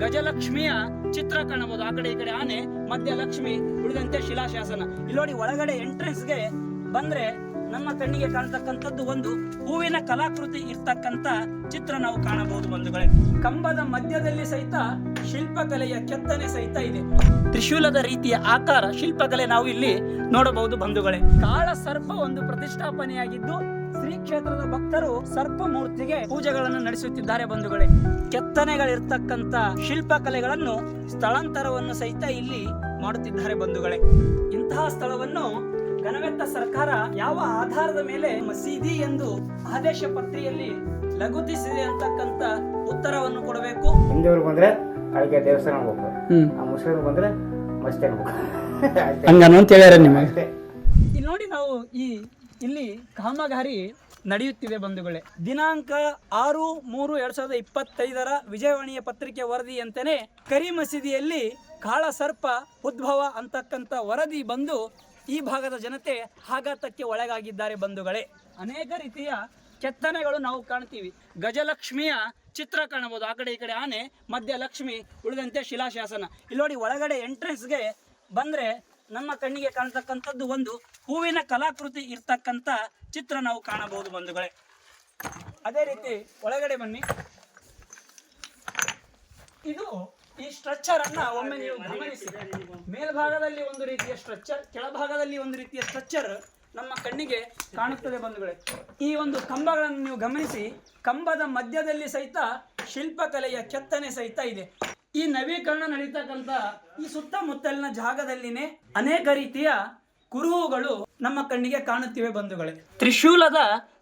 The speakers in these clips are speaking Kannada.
ಗಜಲಕ್ಷ್ಮಿಯ ಚಿತ್ರ ಕಾಣಬಹುದು. ಆ ಕಡೆ ಈ ಕಡೆ ಆನೆ, ಮಧ್ಯ ಲಕ್ಷ್ಮಿ, ಉಳಿದಂತೆ ಶಿಲಾಶಾಸನ. ಇಲ್ಲಿ ನೋಡಿ ಒಳಗಡೆ ಎಂಟ್ರೆನ್ಸ್ಗೆ ಬಂದ್ರೆ ನಮ್ಮ ಕಣ್ಣಿಗೆ ಕಾಣ್ತಕ್ಕಂಥದ್ದು ಒಂದು ಹೂವಿನ ಕಲಾಕೃತಿ ಇರ್ತಕ್ಕಂತ ಚಿತ್ರ ನಾವು ಕಾಣಬಹುದು ಬಂಧುಗಳೇ. ಕಂಬದ ಮಧ್ಯದಲ್ಲಿ ಸಹಿತ ಶಿಲ್ಪಕಲೆಯ ಕೆತ್ತನೆ ಸಹಿತ ಇದೆ. ತ್ರಿಶೂಲದ ರೀತಿಯ ಆಕಾರ ಶಿಲ್ಪಕಲೆ ನಾವು ಇಲ್ಲಿ ನೋಡಬಹುದು ಬಂಧುಗಳೇ. ಕಾಳ ಸರ್ಪ ಒಂದು ಪ್ರತಿಷ್ಠಾಪನೆಯಾಗಿದ್ದು ಶ್ರೀ ಕ್ಷೇತ್ರದ ಭಕ್ತರು ಸರ್ಪ ಮೂರ್ತಿಗೆ ಪೂಜೆಗಳನ್ನು ನಡೆಸುತ್ತಿದ್ದಾರೆ ಬಂಧುಗಳೇ. ಕೆತ್ತನೆಗಳಿರ್ತಕ್ಕಂತ ಶಿಲ್ಪಕಲೆಗಳನ್ನು ಸ್ಥಳಾಂತರವನ್ನು ಸಹಿತ ಇಲ್ಲಿ ಮಾಡುತ್ತಿದ್ದಾರೆ ಬಂಧುಗಳೇ. ಇಂತಹ ಸ್ಥಳವನ್ನು ಗಣವೆತ್ತ ಸರ್ಕಾರ ಯಾವ ಆಧಾರದ ಮೇಲೆ ಮಸೀದಿ ಎಂದು ಆದೇಶ ಪತ್ರಿಯಲ್ಲಿ ಲಘುತಿಸಿದೆ ಅಂತಕ್ಕಂತ ಉತ್ತರವನ್ನು ಕೊಡಬೇಕು. ಹಿಂದೂರು ಬಂದ್ರೆ ಅಲ್ಲಿಗೆ ದೇವಸ್ಥಾನ ಹೋಗ್ಬೇಕು. ಆ ಮುಸ್ಲಿಮ್ ಬಂದ್ರೆ ಮಸ್ತಿ ಹೋಗ್ಬೇಕು. ಹಂಗನು ಅಂತ ಹೇಳ್ಯಾರ ನಿಮಗೆ. ನೋಡಿ ನಾವು ಈ ಇಲ್ಲಿ ಕಾಮಗಾರಿ ನಡೆಯುತ್ತಿದೆ ಬಂಧುಗಳೇ. ದಿನಾಂಕ ಆರು ಮೂರು ಎರಡು ಸಾವಿರದ ಇಪ್ಪತ್ತೈದರ ವಿಜಯವಾಣಿಯ ಪತ್ರಿಕೆ ವರದಿಯಂತೆಯೇ ಕರಿ ಮಸೀದಿಯಲ್ಲಿ ಕಾಳ ಸರ್ಪ ಉದ್ಭವ ಅಂತಕ್ಕಂಥ ವರದಿ ಬಂದು ಈ ಭಾಗದ ಜನತೆ ಆಘಾತಕ್ಕೆ ಒಳಗಾಗಿದ್ದಾರೆ ಬಂಧುಗಳೇ. ಅನೇಕ ರೀತಿಯ ಕೆತ್ತನೆಗಳು ನಾವು ಕಾಣ್ತೀವಿ. ಗಜಲಕ್ಷ್ಮಿಯ ಚಿತ್ರ ಕಾಣಬಹುದು. ಆ ಕಡೆ ಈ ಕಡೆ ಆನೆ ಮಧ್ಯ ಲಕ್ಷ್ಮಿ ಉಳಿದಂತೆ ಶಿಲಾಶಾಸನ. ಇಲ್ಲಿ ನೋಡಿ ಒಳಗಡೆ ಎಂಟ್ರೆನ್ಸ್ಗೆ ಬಂದ್ರೆ ನಮ್ಮ ಕಣ್ಣಿಗೆ ಕಾಣತಕ್ಕಂಥದ್ದು ಒಂದು ಹೂವಿನ ಕಲಾಕೃತಿ ಇರ್ತಕ್ಕಂಥ ಚಿತ್ರ ನಾವು ಕಾಣಬಹುದು ಬಂಧುಗಳೇ. ಅದೇ ರೀತಿ ಒಳಗಡೆ ಬನ್ನಿ. ಇದು ಈ ಸ್ಟ್ರಕ್ಚರ್ ಅನ್ನ ಒಮ್ಮೆ ನೀವು ಗಮನಿಸಿ. ಮೇಲ್ಭಾಗದಲ್ಲಿ ಒಂದು ರೀತಿಯ ಸ್ಟ್ರಕ್ಚರ್ ಕೆಳಭಾಗದಲ್ಲಿ ಒಂದು ರೀತಿಯ ಸ್ಟ್ರಕ್ಚರ್ ನಮ್ಮ ಕಣ್ಣಿಗೆ ಕಾಣುತ್ತದೆ ಬಂಧುಗಳೇ. ಈ ಒಂದು ಕಂಬಗಳನ್ನು ನೀವು ಗಮನಿಸಿ, ಕಂಬದ ಮಧ್ಯದಲ್ಲಿ ಸಹಿತ ಶಿಲ್ಪಕಲೆಯ ಕೆತ್ತನೆ ಸಹಿತ ಇದೆ. ಈ ನವೀಕರಣ ನಡೀತಕ್ಕಂಥ ಈ ಸುತ್ತಮುತ್ತಲಿನ ಜಾಗದಲ್ಲಿನೇ ಅನೇಕ ರೀತಿಯ ಕುರುಹುಗಳು ನಮ್ಮ ಕಣ್ಣಿಗೆ ಕಾಣುತ್ತಿವೆ ಬಂಧುಗಳೇ. ತ್ರಿಶೂಲದ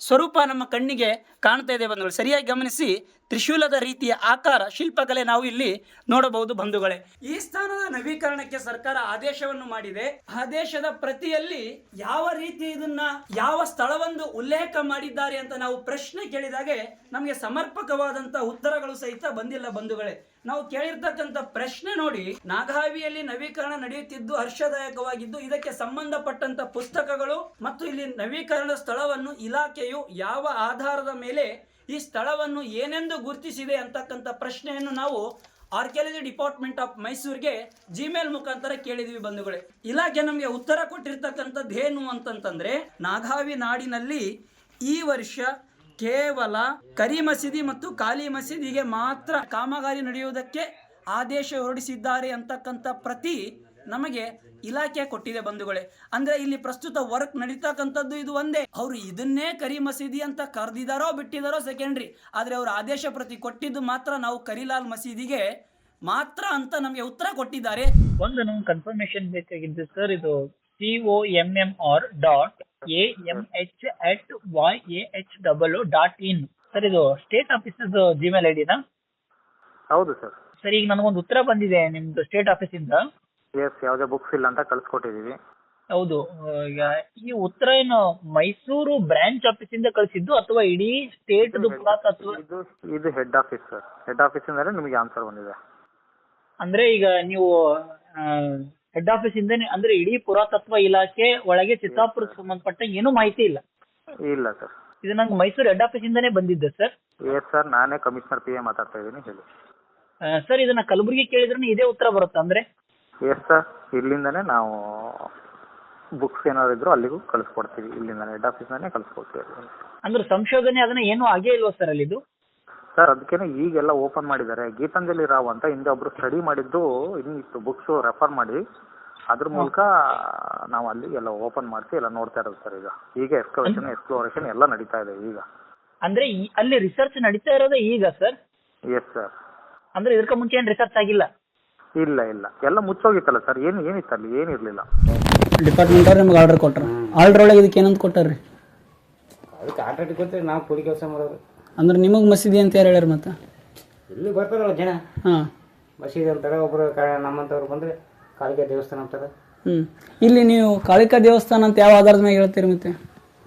ಸ್ವರೂಪ ನಮ್ಮ ಕಣ್ಣಿಗೆ ಕಾಣ್ತಾ ಇದೆ ಬಂಧುಗಳು. ಸರಿಯಾಗಿ ಗಮನಿಸಿ ತ್ರಿಶೂಲದ ರೀತಿಯ ಆಕಾರ ಶಿಲ್ಪಕಲೆ ನಾವು ಇಲ್ಲಿ ನೋಡಬಹುದು ಬಂಧುಗಳೇ. ಈ ಸ್ಥಾನದ ನವೀಕರಣಕ್ಕೆ ಸರ್ಕಾರ ಆದೇಶವನ್ನು ಮಾಡಿದೆ. ಆದೇಶದ ಪ್ರತಿಯಲ್ಲಿ ಯಾವ ರೀತಿ ಇದನ್ನ, ಯಾವ ಸ್ಥಳವನ್ನು ಉಲ್ಲೇಖ ಮಾಡಿದ್ದಾರೆ ಅಂತ ನಾವು ಪ್ರಶ್ನೆ ಕೇಳಿದಾಗೆ ನಮಗೆ ಸಮರ್ಪಕವಾದಂತ ಉತ್ತರಗಳು ಸಹಿತ ಬಂದಿಲ್ಲ ಬಂಧುಗಳೇ. ನಾವು ಕೇಳಿರ್ತಕ್ಕಂಥ ಪ್ರಶ್ನೆ ನೋಡಿ ನಾಗಾವಿಯಲ್ಲಿ ನವೀಕರಣ ನಡೆಯುತ್ತಿದ್ದು ಹರ್ಷದಾಯಕವಾಗಿದ್ದು, ಇದಕ್ಕೆ ಸಂಬಂಧಪಟ್ಟಂತ ಪುಸ್ತಕಗಳು ಮತ್ತು ಇಲ್ಲಿ ನವೀಕರಣ ಸ್ಥಳವನ್ನು ಇಲಾಖೆಯು ಯಾವ ಆಧಾರದ ಮೇಲೆ ಈ ಸ್ಥಳವನ್ನು ಏನೆಂದು ಗುರುತಿಸಿದೆ ಅಂತಕ್ಕಂಥ ಪ್ರಶ್ನೆಯನ್ನು ನಾವು ಆರ್ಕಿಯಾಲಜಿ ಡಿಪಾರ್ಟ್ಮೆಂಟ್ ಆಫ್ ಮೈಸೂರಿಗೆ ಜಿಮೇಲ್ ಮುಖಾಂತರ ಕೇಳಿದ್ವಿ ಬಂಧುಗಳೇ. ಇಲಾಖೆ ನಮಗೆ ಉತ್ತರ ಕೊಟ್ಟಿರ್ತಕ್ಕಂಥದ್ದು ಏನು ಅಂತಂತಂದ್ರೆ, ನಾಗಾವಿ ನಾಡಿನಲ್ಲಿ ಈ ವರ್ಷ ಕೇವಲ ಕರಿ ಮಸೀದಿ ಮತ್ತು ಖಾಲಿ ಮಸೀದಿಗೆ ಮಾತ್ರ ಕಾಮಗಾರಿ ನಡೆಯುವುದಕ್ಕೆ ಆದೇಶ ಹೊರಡಿಸಿದ್ದಾರೆ ಅಂತಕ್ಕಂಥ ಪ್ರತಿ ನಮಗೆ ಇಲಾಖೆ ಕೊಟ್ಟಿದೆ ಬಂಧುಗಳೇ. ಅಂದ್ರೆ ಇಲ್ಲಿ ಪ್ರಸ್ತುತ ವರ್ಕ್ ನಡೀತಕ್ಕಂಥದ್ದು ಇದು ಒಂದೇ. ಅವರು ಇದನ್ನೇ ಕರಿ ಮಸೀದಿ ಅಂತ ಕರೆದಿದಾರೋ ಬಿಟ್ಟಿದಾರೋ ಸೆಕೆಂಡ್ರಿ ಆದ್ರೆ ಅವರು ಆದೇಶ ಪ್ರತಿ ಕೊಟ್ಟಿದ್ದು ಮಾತ್ರ ನಾವು ಕರಿಲಾಲ್ ಮಸೀದಿಗೆ ಮಾತ್ರ ಅಂತ ನಮಗೆ ಉತ್ತರ ಕೊಟ್ಟಿದ್ದಾರೆ. ಒಂದು ನಮ್ಗೆ ಕನ್ಫರ್ಮೇಶನ್ ಬೇಕಾಗಿದ್ದು ಸರ್ ಇದು C O M M R dot A M H at Y A H double dot in sir ಇದು ಸ್ಟೇಟ್ ಆಫೀಸಸ್ ಜಿಮೇಲ್ ಐಡಿನಾ ಹೌದು ಸರ್ ಸರ್ ಈಗ ನನಗೊಂದು ಉತ್ತರ ಬಂದಿದೆ ನಿಮ್ದು ಸ್ಟೇಟ್ ಆಫೀಸಿಂದ ಎಸ್ ಯಾವುದೇ ಬುಕ್ಸ್ ಇಲ್ಲ ಅಂತ ಕಳ್ಸಿಕೊಟ್ಟಿದ್ದೀವಿ ಹೌದು ಈಗ ಈ ಉತ್ತರ ಏನು ಮೈಸೂರು ಬ್ರಾಂಚ್ ಇಂದ ಕಳಿಸಿದ್ದು ಅಥವಾ ಇಡೀ ಸ್ಟೇಟ್ ಪುರಾತತ್ವ ಇದು ಇದು ಹೆಡ್ ಆಫೀಸ್ ಸರ್ ಹೆಡ್ ಅಂದ್ರೆ ನಿಮಗೆ ಆನ್ಸರ್ ಬಂದಿದೆ. ಅಂದ್ರೆ ಈಗ ನೀವು ಹೆಡ್ ಆಫೀಸ್ ಇಂದನೇ ಅಂದ್ರೆ ಇಡೀ ಪುರಾತತ್ವ ಇಲಾಖೆ ಒಳಗೆ ಚಿತ್ತಾಪುರಕ್ಕೆ ಸಂಬಂಧಪಟ್ಟ ಏನೂ ಮಾಹಿತಿ ಇಲ್ಲ. ಇಲ್ಲ ಸರ್ ಇದು ನಂಗೆ ಮೈಸೂರು ಹೆಡ್ ಆಫೀಸ್ ಇಂದಾನೇ ಬಂದಿದ್ದೆ ಸರ್ ಎಸ್ ಸರ್ ನಾನೇ ಕಮಿಷನರ್ ಪಿ ಎ ಮಾತಾಡ್ತಾ ಇದ್ದೀನಿ ಹೇಳಿ. ಸರ್ ಇದನ್ನ ಕಲಬುರಗಿ ಕೇಳಿದ್ರೆ ಇದೇ ಉತ್ತರ ಬರುತ್ತೆ ಅಂದ್ರೆ? ಎಸ್ ಸರ್ ಇಲ್ಲಿಂದನೇ ನಾವು ಬುಕ್ಸ್ ಏನಾದ್ರು ಇದ್ರು ಅಲ್ಲಿಗೂ ಕಳಿಸ್ಕೊಡ್ತೀವಿ. ಇಲ್ಲಿಂದಾನೆ ಹೆಡ್ ಆಫೀಸ್ನೇ ಕಳಿಸ್ಕೊಡ್ತೀವಿ ಅಂದ್ರೆ ಸಂಶೋಧನೆ ಅದನ್ನ ಏನೂ ಆಗೇ ಇಲ್ವಾ ಸರ್ ಅಲ್ಲಿದು ಸರ್ ಅದಕ್ಕೇನೆ ಈಗೆಲ್ಲ ಓಪನ್ ಮಾಡಿದ್ದಾರೆ. ಗೀತಾಂಜಲಿ ರಾವ್ ಅಂತ ಹಿಂದೆ ಒಬ್ರು ಸ್ಟಡಿ ಮಾಡಿದ್ದು ಇನ್ನಿತ್ತು ಬುಕ್ಸ್ ರೆಫರ್ ಮಾಡಿ ಅದ್ರ ಮೂಲಕ ನಾವು ಅಲ್ಲಿ ಎಲ್ಲ ಓಪನ್ ಮಾಡ್ತೀವಿ ಎಲ್ಲ ನೋಡ್ತಾ ಇರೋದು ಸರ್ ಈಗ. ಈಗ ಎಕ್ಸ್ಕವೇಷನ್ ಎಕ್ಸ್ಪ್ಲೋರೇಷನ್ ಎಲ್ಲ ನಡೀತಾ ಇದೆ ಈಗ. ಅಂದ್ರೆ ಅಲ್ಲಿ ರಿಸರ್ಚ್ ನಡೀತಾ ಇರೋದೇ ಈಗ ಸರ್ ಎಸ್ ಸರ್ ಅಂದ್ರೆ ಇದಕ್ಕೆ ಮುಂಚೆ ಏನ್ ರಿಸರ್ಚ್ ಆಗಿಲ್ಲ? ಇಲ್ಲ ಇಲ್ಲ. ಎಲ್ಲ ಮುಚ್ಚೋಗಿತ್ತಲ್ಲ ಸರ್? ಏನು ಏನಿತ್ತು ಅಲ್ಲಿ? ಏನಿರಲಿಲ್ಲ? ಡಿಪಾರ್ಟ್ಮೆಂಟ್ ಅವ್ರು ನಿಮ್ಗೆ ಆರ್ಡರ್ ಕೊಟ್ಟರು ಆರ್ಡರ್ ಒಳಗೆ ಇದಕ್ಕೆ ಏನಂತ ಕೊಟ್ಟಾರ್ರಿ? ಅದಕ್ಕೆ ಕಾಂಟ್ರಾಕ್ಟ್ ಕೊಟ್ಟರೆ ನಾವು ಕೂಲಿ ಕೆಲಸ ಮಾಡೋದು. ಅಂದ್ರೆ ನಿಮಗೆ ಮಸೀದಿ ಅಂತ ಯಾರು ಹೇಳ್ಯಾರ ಮತ್ತೆ? ಇಲ್ಲಿ ಬರ್ತಾರಲ್ಲ ಜನ. ಹಾಂ. ಮಸೀದಿ ಅಂತಾರೆ ಒಬ್ಬರು ನಮ್ಮಂಥವ್ರು ಬಂದರೆ ಕಾಳಿಕಾ ದೇವಸ್ಥಾನ ಅಂತಾರೆ. ಹ್ಞೂ ಇಲ್ಲಿ ನೀವು ಕಾಳಿಕಾ ದೇವಸ್ಥಾನ ಅಂತ ಯಾವ ಆಧಾರದ ಮೇಲೆ ಹೇಳ್ತೀರಿ ಮತ್ತೆ?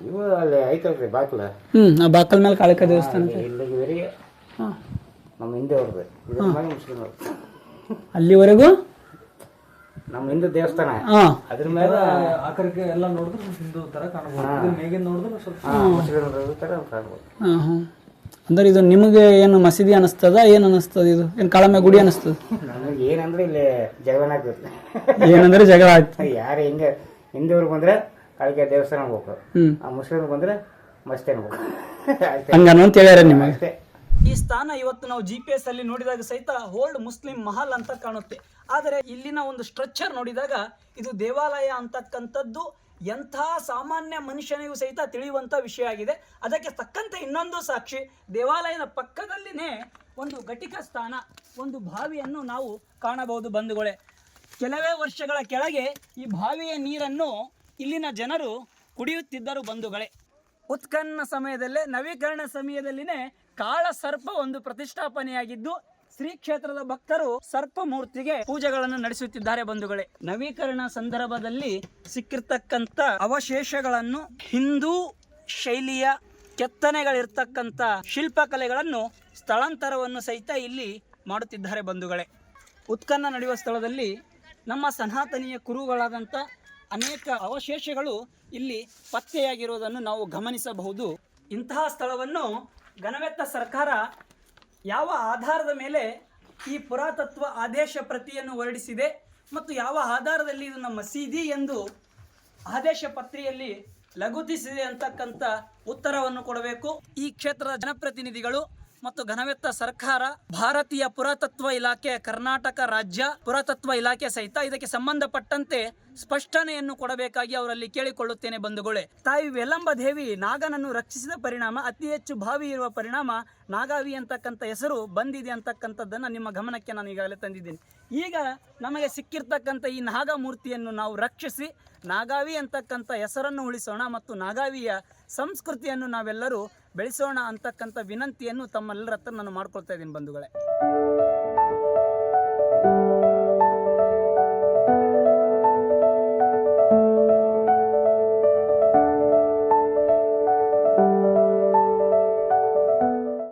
ಇವು ಅಲ್ಲಿ ಐತಲ್ರಿ ಬಾಕ್ಲ. ಹ್ಞೂ ಆ ಬಾಕಲ್ ಮೇಲೆ ಕಾಳಿಕಾ ದೇವಸ್ಥಾನ ಅಂತ. ಇಲ್ಲಿಗೆ ಬರೀ ಹಾಂ. ನಮ್ಮ ಹಿಂದೆ ಅವ್ರದ್ದು ಇದ್ರ ಮುಸ್ಲಿಮ್ ಅಲ್ಲಿವರೆಗೂ? ನಮ್ಮ ಹಿಂದೂ ದೇವಸ್ಥಾನ. ಹಾಂ. ಅದ್ರ ಮೇಲೆ ಆಕರಕ್ಕೆ ಎಲ್ಲ ನೋಡಿದ್ರೆ ಹಿಂದೂ ತರ ಕಾಣಬಹುದು. ಮೇಗಿನ ನೋಡಿದ್ರೆ ಸ್ವಲ್ಪ ಹಾಂ ಹಾಂ. ಅಂದ್ರೆ ಇದು ನಿಮಗೆ ಏನು ಮಸೀದಿ ಅನಿಸ್ತದ ಏನು ಅನಿಸ್ತದ ಇದು? ಏನು ಕಾಳಮ್ಮ ಗುಡಿ ಅನಿಸ್ತದ? ನನಗೆ ಏನಂದ್ರೆ ಇಲ್ಲಿ ಜಗಳ ಆಗ್ತದೆ ಏನಂದ್ರೆ ಜಗಳ ಆಯ್ತು. ಯಾರು ಹಿಂಗೆ ಹಿಂದೂರು ಬಂದ್ರೆ ಕಾಳಿಕೆ ದೇವಸ್ಥಾನ ಹೋಗ್ಬೇಕು. ಆ ಮುಸ್ಲಿಮ್ರು ಬಂದ್ರೆ ಮಸ್ತಿ ಅನ್ಬೇಕು ಅಷ್ಟೇ ಹಂಗನು ಅಂತ ಹೇಳ್ಯಾರ ನಿಮಗೆ. ಅಷ್ಟೇ. ಈ ಸ್ಥಾನ ಇವತ್ತು ನಾವು ಜಿ ಪಿ ಎಸ್ ಅಲ್ಲಿ ನೋಡಿದಾಗ ಸಹಿತ ಓಲ್ಡ್ ಮುಸ್ಲಿಂ ಮಹಲ್ ಅಂತ ಕಾಣುತ್ತೆ. ಆದರೆ ಇಲ್ಲಿನ ಒಂದು ಸ್ಟ್ರಕ್ಚರ್ ನೋಡಿದಾಗ ಇದು ದೇವಾಲಯ ಅಂತಕ್ಕಂಥದ್ದು ಎಂಥ ಸಾಮಾನ್ಯ ಮನುಷ್ಯನಿಗೂ ಸಹಿತ ತಿಳಿಯುವಂಥ ವಿಷಯ ಆಗಿದೆ. ಅದಕ್ಕೆ ತಕ್ಕಂತೆ ಇನ್ನೊಂದು ಸಾಕ್ಷಿ, ದೇವಾಲಯದ ಪಕ್ಕದಲ್ಲಿನೇ ಒಂದು ಘಟಿಕ ಸ್ಥಾನ, ಒಂದು ಬಾವಿಯನ್ನು ನಾವು ಕಾಣಬಹುದು ಬಂಧುಗಳೇ. ಕೆಲವೇ ವರ್ಷಗಳ ಕೆಳಗೆ ಈ ಬಾವಿಯ ನೀರನ್ನು ಇಲ್ಲಿನ ಜನರು ಕುಡಿಯುತ್ತಿದ್ದರು ಬಂಧುಗಳೇ. ಉತ್ಖನನ ಸಮಯದಲ್ಲೇ, ನವೀಕರಣ ಸಮಯದಲ್ಲಿನೇ ಕಾಳ ಸರ್ಪ ಒಂದು ಪ್ರತಿಷ್ಠಾಪನೆಯಾಗಿದ್ದು, ಶ್ರೀ ಕ್ಷೇತ್ರದ ಭಕ್ತರು ಸರ್ಪ ಮೂರ್ತಿಗೆ ಪೂಜೆಗಳನ್ನು ನಡೆಸುತ್ತಿದ್ದಾರೆ ಬಂಧುಗಳೇ. ನವೀಕರಣ ಸಂದರ್ಭದಲ್ಲಿ ಸಿಕ್ಕಿರ್ತಕ್ಕಂಥ ಅವಶೇಷಗಳನ್ನು, ಹಿಂದೂ ಶೈಲಿಯ ಕೆತ್ತನೆಗಳಿರ್ತಕ್ಕಂಥ ಶಿಲ್ಪಕಲೆಗಳನ್ನು ಸ್ಥಳಾಂತರವನ್ನು ಸಹಿತ ಇಲ್ಲಿ ಮಾಡುತ್ತಿದ್ದಾರೆ ಬಂಧುಗಳೇ. ಉತ್ಕನ್ನ ನಡೆಯುವ ಸ್ಥಳದಲ್ಲಿ ನಮ್ಮ ಸನಾತನೀಯ ಕುರುಗಳಾದಂಥ ಅನೇಕ ಅವಶೇಷಗಳು ಇಲ್ಲಿ ಪತ್ತೆಯಾಗಿರುವುದನ್ನು ನಾವು ಗಮನಿಸಬಹುದು. ಇಂತಹ ಸ್ಥಳವನ್ನು ಗಣವೆತ್ತ ಸರ್ಕಾರ ಯಾವ ಆಧಾರದ ಮೇಲೆ ಈ ಪುರಾತತ್ವ ಆದೇಶ ಪ್ರತಿಯನ್ನು ಹೊರಡಿಸಿದೆ ಮತ್ತು ಯಾವ ಆಧಾರದಲ್ಲಿ ಇದನ್ನು ಮಸೀದಿ ಎಂದು ಆದೇಶ ಪತ್ರಿಯಲ್ಲಿ ಲಘುತಿಸಿದೆ ಅಂತಕ್ಕಂಥ ಉತ್ತರವನ್ನು ಕೊಡಬೇಕು. ಈ ಕ್ಷೇತ್ರದ ಜನಪ್ರತಿನಿಧಿಗಳು ಮತ್ತು ಘನವೆತ್ತ ಸರ್ಕಾರ, ಭಾರತೀಯ ಪುರಾತತ್ವ ಇಲಾಖೆ, ಕರ್ನಾಟಕ ರಾಜ್ಯ ಪುರಾತತ್ವ ಇಲಾಖೆ ಸಹಿತ ಇದಕ್ಕೆ ಸಂಬಂಧಪಟ್ಟಂತೆ ಸ್ಪಷ್ಟನೆಯನ್ನು ಕೊಡಬೇಕಾಗಿ ಅವರಲ್ಲಿ ಕೇಳಿಕೊಳ್ಳುತ್ತೇನೆ ಬಂಧುಗಳೇ. ತಾಯಿ ವೆಲ್ಲಂಬ ದೇವಿ ನಾಗನನ್ನು ರಕ್ಷಿಸಿದ ಪರಿಣಾಮ, ಅತಿ ಹೆಚ್ಚು ಭಾವಿ ಇರುವ ಪರಿಣಾಮ ನಾಗಾವಿ ಅಂತಕ್ಕಂಥ ಹೆಸರು ಬಂದಿದೆ ಅಂತಕ್ಕಂಥದ್ದನ್ನು ನಿಮ್ಮ ಗಮನಕ್ಕೆ ನಾನು ಈಗಾಗಲೇ ತಂದಿದ್ದೀನಿ. ಈಗ ನಮಗೆ ಸಿಕ್ಕಿರ್ತಕ್ಕಂಥ ಈ ನಾಗಮೂರ್ತಿಯನ್ನು ನಾವು ರಕ್ಷಿಸಿ, ನಾಗಾವಿ ಅಂತಕ್ಕಂಥ ಹೆಸರನ್ನು ಉಳಿಸೋಣ ಮತ್ತು ನಾಗಾವಿಯ ಸಂಸ್ಕೃತಿಯನ್ನು ನಾವೆಲ್ಲರೂ ಬೆಳೆಸೋಣ ಅಂತಕ್ಕಂಥ ವಿನಂತಿಯನ್ನು ತಮ್ಮೆಲ್ಲರ ಹತ್ರ ನಾನು ಮಾಡ್ಕೊಳ್ತಾ ಇದ್ದೀನಿ ಬಂಧುಗಳೇ.